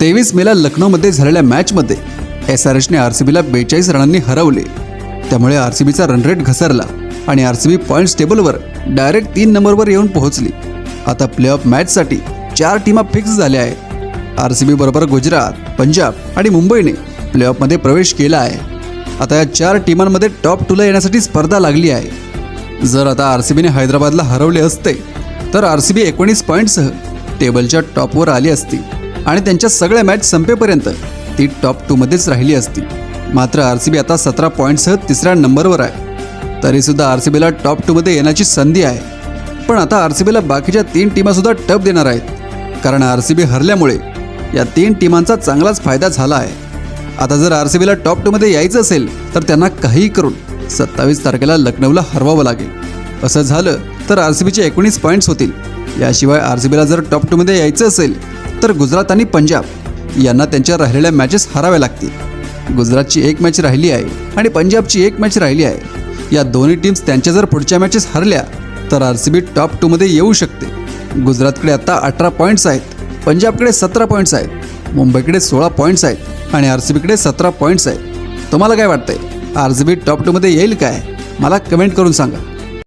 तेवीस मेला लखनौमध्ये झालेल्या मॅचमध्ये एस आर एचने आर सी बीला बेचाळीस रनांनी हरवले. त्यामुळे आर सी बीचा रनरेट घसरला आणि आर सी बी पॉईंट्स टेबलवर डायरेक्ट तीन नंबरवर येऊन पोहोचली. आता प्लेऑफ मॅचसाठी चार टीमा फिक्स झाल्या आहेत. आर सी बी बरोबर गुजरात पंजाब आणि मुंबईने प्लेऑफमध्ये प्रवेश केला आहे. आता या चार टीमांमध्ये टॉप टूला येण्यासाठी स्पर्धा लागली आहे. जर आता आर सी बीने हैदराबादला हरवले असते तर आर सी बी एकोणीस पॉईंटसह टेबलच्या टॉपवर आली असती. आणि त्यांच्या सगळ्या मॅच संपेपर्यंत ती टॉप टूमध्येच राहिली असती. मात्र आर सी बी आता सतरा पॉईंटसह तिसऱ्या नंबरवर आहे. तरीसुद्धा आर सी बीला टॉप टूमध्ये येण्याची संधी आहे. पण आता आर सी बीला बाकीच्या तीन टीमासुद्धा टप देणार आहेत. कारण आर सी बी हरल्यामुळे या तीन टीमांचा चांगलाच फायदा झाला आहे. आता जर आर सी बीला टॉप टूमध्ये यायचं असेल तर त्यांना काहीही करून सत्तावीस तारखेला लखनौला हरवावं लागेल. असं झालं तर आर सी बीचे एकोणीस पॉईंट्स होतील. याशिवाय आर सी बीला जर टॉप टूमध्ये यायचं असेल तर गुजरात आणि पंजाब यांना त्यांच्या राहिलेल्या मॅचेस हराव्या लागतील. गुजरातची एक मॅच राहिली आहे आणि पंजाबची एक मॅच राहिली आहे. या दोन्ही टीम्स त्यांच्या जर पुढच्या मॅचेस हरल्या तर आर सी बी टॉप टूमध्ये येऊ शकते. गुजरातकडे आता अठरा पॉईंट्स आहेत पंजाबकडे सतरा पॉईंट्स आहेत मुंबईकडे सोळा पॉईंट्स आहेत आणि आर सी बीकडे सतरा पॉईंट्स आहेत. तुम्हाला काय वाटतंय? आर सी बी टॉप टूमध्ये येईल काय? मला कमेंट करून सांगा.